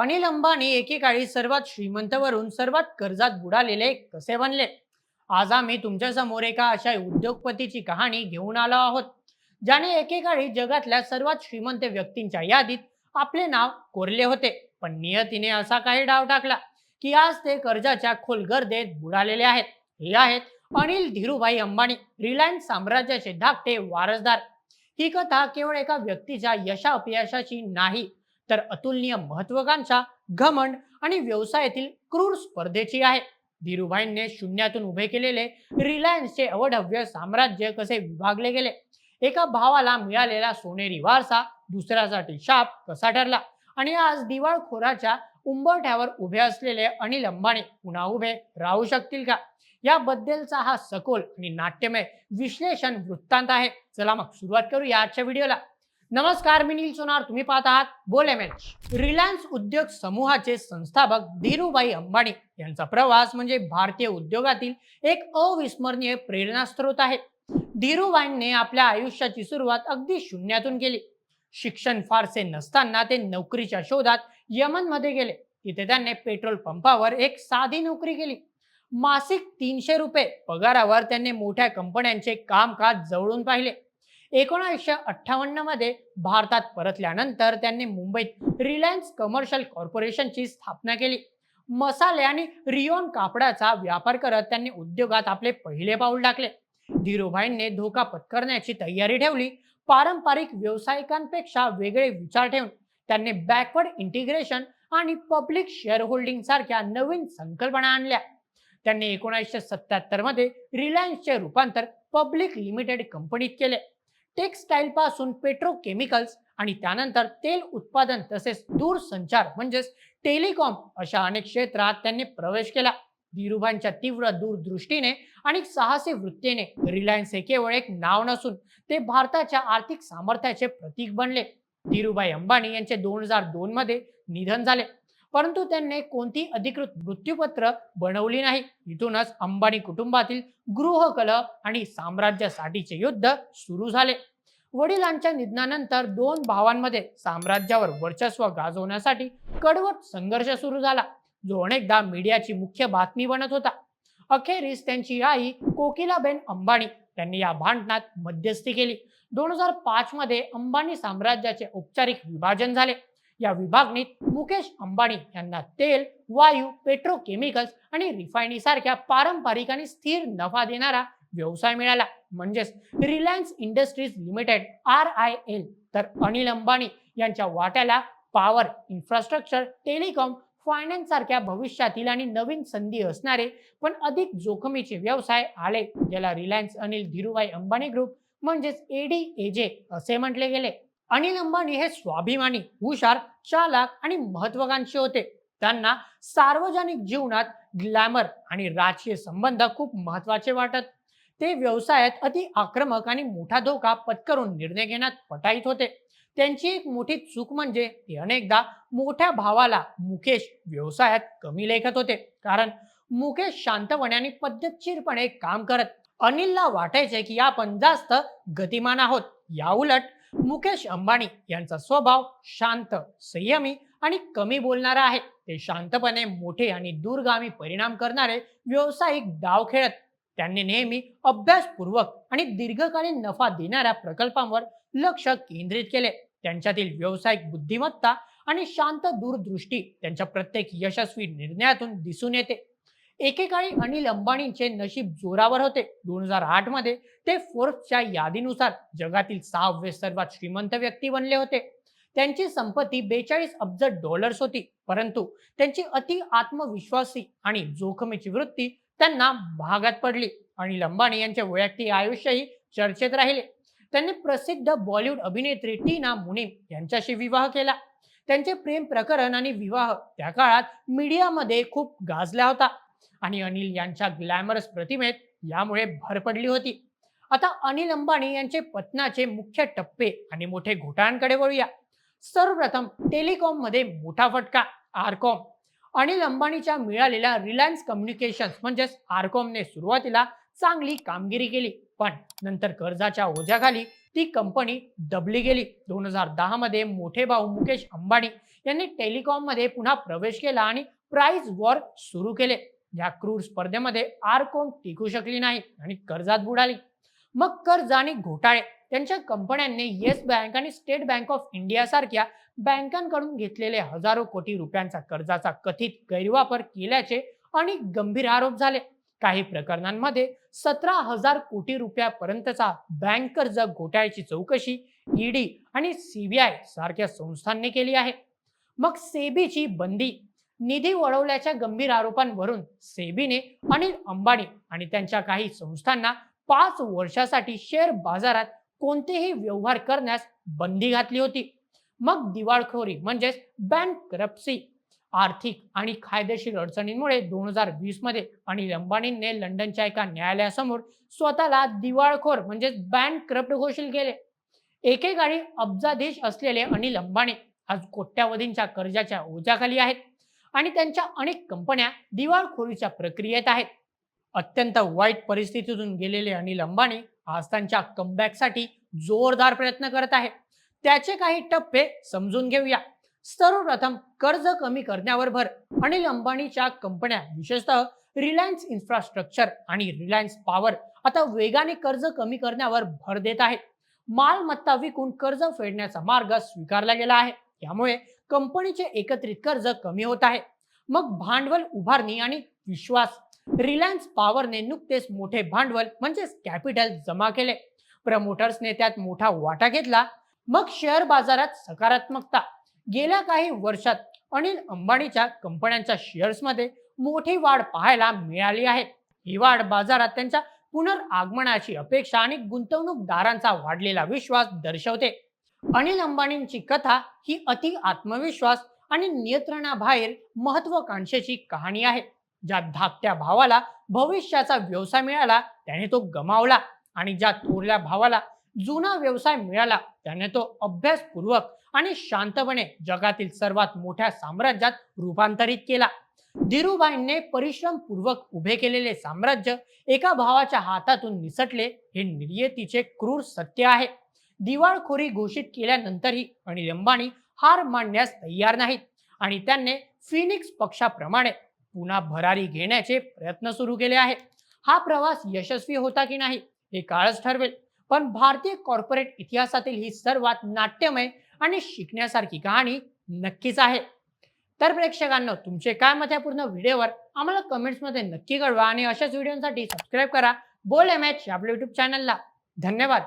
अनिल अंबानी एकेकाळी सर्वात श्रीमंतवरून सर्वात कर्जात बुडालेले कसे बनले? आज आम्ही तुमच्यासमोर एका अशा उद्योगपतीची कहाणी घेऊन आलो आहोत ज्याने एकेकाळी जगातल्या सर्वात श्रीमंत व्यक्तींच्या यादीत आपले नाव कोरले होते. पण नियतीने असा काही डाव टाकला की आज ते कर्जाच्या खोल गर्देत बुडालेले आहेत. हे आहेत अनिल धीरूभाई अंबानी रिलायन्स साम्राज्याचे धाकटे वारसदार. ही कथा केवळ एका व्यक्तीच्या यशा अपयशाची नाही तर अतुलनीय महत्वाकांक्षा घमंड आणि व्यवसायातील क्रूर स्पर्धेची आहे धीरूभाईंनी शून्यातून उभे केलेले रिलायन्सचे अवढव्य साम्राज्य कसे विभागले गेले? एका भावाला मिळालेला सोनेरी वारसा दुसऱ्यासाठी शाप कसा ठरला? आणि आज दिवाळखोराच्या उंबरठ्यावर उभे असलेले अनिल अंबानी पुन्हा उभे राहू शकतील का? याबद्दलचा हा सखोल आणि नाट्यमय विश्लेषण वृत्तांत आहे. चला मग सुरुवात करूया आजच्या व्हिडिओला. नमस्कार मी नील सोनार तुम्ही पाहत आहात बोल एम रिलायन्स उद्योग समूहाचे संस्थापक धीरूभाई अंबानी यांचा प्रवास म्हणजे भारतीय उद्योगातील एक अविस्मरणीय प्रेरणास्त्रोत आहे. धीरूभाईंनी आपल्या आयुष्याची सुरुवात अगदी शून्यातून केली. शिक्षण फारसे नसताना ते नोकरीच्या शोधात यमनमध्ये गेले. तिथे त्यांनी पेट्रोल पंपावर एक साधी नोकरी केली. मासिक तीनशे रुपये पगारावर त्यांनी मोठ्या कंपन्यांचे कामकाज जवळून पाहिले. एकोणीसशे अठ्ठावन्नमध्ये भारतात परतल्यानंतर त्यांनी मुंबईत रिलायन्स कमर्शियल कॉर्पोरेशनची स्थापना केली. मसाले आणि रिओन कापडाचा व्यापार करत त्यांनी उद्योगात आपले पहिले पाऊल टाकले. धीरूभाईंनी धोका पत्करण्याची तयारी ठेवली. पारंपरिक व्यावसायिकांपेक्षा वेगळे विचार ठेवून त्यांनी बॅकवर्ड इंटिग्रेशन आणि पब्लिक शेअर होल्डिंग सारख्या नवीन संकल्पना आणल्या. त्यांनी एकोणीसशे सत्याहत्तरमध्ये रिलायन्सचे रूपांतर पब्लिक लिमिटेड कंपनीत केले. टेक्सटाईल पासून पेट्रोकेमिकल्स आणि त्यानंतर तेल उत्पादन तसेच दूरसंचार म्हणजेच टेलिकॉम अशा अनेक क्षेत्रात त्यांनी प्रवेश केला. धीरूभाईंच्या तीव्र दूरदृष्टीने आणि साहसी वृत्तीने रिलायन्स हे केवळ एक नाव नसून ते भारताच्या आर्थिक सामर्थ्याचे प्रतीक बनले. धीरूभाई अंबानी यांचे दोन हजार दोन मध्ये निधन झाले. परंतु त्यांनी कोणती अधिकृत मृत्यूपत्र बनवली नाही. इथूनच अंबानी कुटुंबातील गृहकल आणि साम्राज्यासाठीचे युद्ध सुरू झाले. वडिलांच्या निधनानंतर दोन भावांमध्ये साम्राज्यावर वर्चस्व गाजवण्यासाठी कडवट संघर्ष सुरू झाला जो अनेकदा मीडियाची मुख्य बातमी बनत होता. अखेरीस त्यांची आई कोकिलाबेन अंबानी त्यांनी या भांडणात मध्यस्थी केली. दोन हजार पाच मध्ये अंबानी साम्राज्याचे औपचारिक विभाजन झाले. या विभागणीत मुकेश अंबानी यांना तेल वायू पेट्रोकेमिकल्स आणि रिफायनी सारख्या पारंपरिक आणि स्थिर नफा देणारा व्यवसाय मिळाला. म्हणजेच Reliance Industries Limited R I L. तर अनिल अंबानी यांच्या वाट्याला पॉवर इन्फ्रास्ट्रक्चर टेलिकॉम फायनान्स सारख्या भविष्यातील आणि नवीन संधी असणारे पण अधिक जोखमीचे व्यवसाय आले ज्याला रिलायन्स अनिल धीरूभाई अंबानी ग्रुप म्हणजेच एडीएजे असे म्हटले गेले. अनिल अंबानी हे स्वाभिमानी हुशार चालाक आणि महत्वाकांक्षी होते. त्यांना सार्वजनिक जीवनात ग्लॅमर आणि राजकीय संबंध खूप महत्त्वाचे वाटत. ते व्यवसायात अति आक्रमक आणि मोठा धोका पत्करून निर्णय घेण्यात पटाईत होते. त्यांची एक मोठी चूक म्हणजे ते अनेकदा मोठ्या भावाला मुकेश व्यवसायात कमी लेखत होते. कारण मुकेश शांतपणे आणि पद्धतशीरपणे काम करत. अनिलला वाटायचे की आपण जास्त गतिमान आहोत. या उलट मुकेश अंबानी यांचा स्वभाव शांत संयमी आणि कमी बोलणारा आहे. ते शांतपणे मोठे आणि दूरगामी परिणाम करणारे व्यावसायिक डाव खेळत. त्यांनी नेहमी अभ्यासपूर्वक आणि दीर्घकालीन नफा देणाऱ्या प्रकल्पांवर लक्ष केंद्रित केले. त्यांच्यातील व्यावसायिक बुद्धिमत्ता आणि शांत दूरदृष्टी त्यांच्या प्रत्येक यशस्वी निर्णयातून दिसून येते. एकेकाळी अनिल अंबानींचे नशीब जोरावर होते. दोन हजार आठमध्ये ते फोर्ब्सच्या यादीनुसार जगातील सहावे सर्वात श्रीमंत व्यक्ती बनले होते. त्यांची संपत्ती बेचाळीस अब्ज डॉलर्स होती परंतु त्यांची अति आत्मविश्वासी आणि जोखमीची वृत्ती त्यांना भागात पडली. अनिल अंबानी यांचे वैयक्तिक आयुष्यही चर्चेत राहिले. त्यांनी प्रसिद्ध बॉलिवूड अभिनेत्री टीना मुनीम यांच्याशी विवाह केला. त्यांचे प्रेम प्रकरण आणि विवाह त्या काळात मीडियामध्ये खूप गाजला होता. आणि अनिल यांच्या ग्लॅमरस प्रतिमेत यामुळे भर पडली होती. आता अनिल अंबानी यांचे पतनाचे मुख्य टप्पे आणि मोठे घोटाळ्यांकडे वळूया. सर्वप्रथम टेलिकॉममध्ये मोठा फटका आरकॉम. अनिल अंबानीच्या मिळालेल्या रिलायन्स कम्युनिकेशन्स म्हणजेच आरकॉमने सुरुवातीला चांगली कामगिरी केली पण नंतर कर्जाच्या ओझ्याखाली ती कंपनी दबली गेली. दोन हजार दहा मध्ये मोठे भाऊ मुकेश अंबानी यांनी टेलिकॉममध्ये पुन्हा प्रवेश केला आणि प्राइस वॉर सुरू केले. या क्रूर स्पर्धेमध्ये आर कोण टिकू शकली नाही आणि कर्जात बुडाली. मग कर्ज आणि घोटाळे त्यांच्या कंपन्यांनी येस बँक आणि स्टेट बँक ऑफ इंडिया सारख्या बँकांकडून घेतलेले हजारो कोटी रुपयांचा कर्जाचा कथित गैरवापर केल्याचे अनेक गंभीर आरोप झाले. काही प्रकरणांमध्ये सतरा हजार कोटी रुपयापर्यंतचा बँक कर्ज घोटाळ्याची चौकशी ईडी आणि सीबीआय सारख्या संस्थांनी केली आहे. मग सेबीची बंदी निधी वळवल्याच्या गंभीर आरोपांवरून सेबीने अनिल अंबानी आणि त्यांच्या काही संस्थांना पाच वर्षासाठी शेअर बाजारात कोणतेही व्यवहार करण्यास बंदी घातली होती. मग दिवाळखोरी म्हणजेच बँक करप्सी आर्थिक आणि कायदेशीर अडचणींमुळे दोन हजार वीसमध्ये अनिल अंबानींनी लंडनच्या एका न्यायालयासमोर स्वतःला दिवाळखोर म्हणजेच बँक करप्ट घोषित केले. एकेकाळी अब्जाधीश असलेले अनिल अंबानी आज कोट्यावधींच्या कर्जाच्या ओझ्याखाली आहेत. आणि त्यांच्या अनेक कंपन्या दिवाळखोरीच्या प्रक्रियेत आहेत. अत्यंत वाईट परिस्थितीतून गेलेले अनिल अंबानी आज त्यांच्या कमबॅकसाठी जोरदार प्रयत्न करत आहे त्याचे काही टप्पे समजून घेऊया. सर्वप्रथम कर्ज कमी करण्यावर भर. अनिल अंबानीच्या कंपन्या विशेषतः रिलायन्स इन्फ्रास्ट्रक्चर आणि रिलायन्स पॉवर आता वेगाने कर्ज कमी करण्यावर भर देत आहेत. मालमत्ता विकून कर्ज फेडण्याचा मार्ग स्वीकारला गेला आहे. त्यामुळे कंपनीचे एकत्रित कर्ज कमी होत आहे. मग भांडवल उभारणी आणि विश्वास रिलायन्स पॉवरने नुकतेच मोठे भांडवल म्हणजेच कॅपिटल जमा केले. प्रमोटर्सने त्यात मोठा वाटा घेतला. मग शेअर बाजारात सकारात्मकता. गेल्या काही वर्षात अनिल अंबानीच्या कंपन्यांच्या शेअर्समध्ये मोठी वाढ पाहायला मिळाली आहे. ही वाढ बाजारात त्यांच्या पुनर्आगमनाची अपेक्षा आणि गुंतवणूकदारांचा वाढलेला विश्वास दर्शवते. अनिल अंबानींची कथा ही अति आत्मविश्वास आणि नियंत्रणाबाहेर महत्वाकांक्षेची कहाणी आहे ज्या धाकट्या भावाला भविष्याचा व्यवसाय मिळाला त्याने तो गमावला आणि ज्या थोरल्या भावाला जुना व्यवसाय मिळाला त्याने तो अभ्यासपूर्वक आणि शांतपणे जगातील सर्वात मोठ्या साम्राज्यात रूपांतरित केला. धीरूभाईंनी परिश्रमपूर्वक उभे केलेले साम्राज्य एका भावाच्या हातातून निसटले हे निर्यतीचे क्रूर सत्य आहे. दिवाळखोरी घोषित केल्यानंतरही अनिल अंबानी हार मानण्यास तयार नाहीत. आणि त्यांनी फिनिक्स पक्षाप्रमाणे पुन्हा भरारी घेण्याचे प्रयत्न सुरू केले आहेत. हा प्रवास यशस्वी होता की नाही हे काळच ठरवेल. पण भारतीय कॉर्पोरेट इतिहासातील ही सर्वात नाट्यमय आणि शिकण्यासारखी कहाणी नक्कीच आहे. तर प्रेक्षकांना तुमचे काय मत या पूर्ण व्हिडिओवर आम्हाला कमेंट्समध्ये नक्की कळवा आणि अशाच व्हिडिओसाठी सबस्क्राईब करा. बोल एम एच आपल्या युट्यूब चॅनलला धन्यवाद.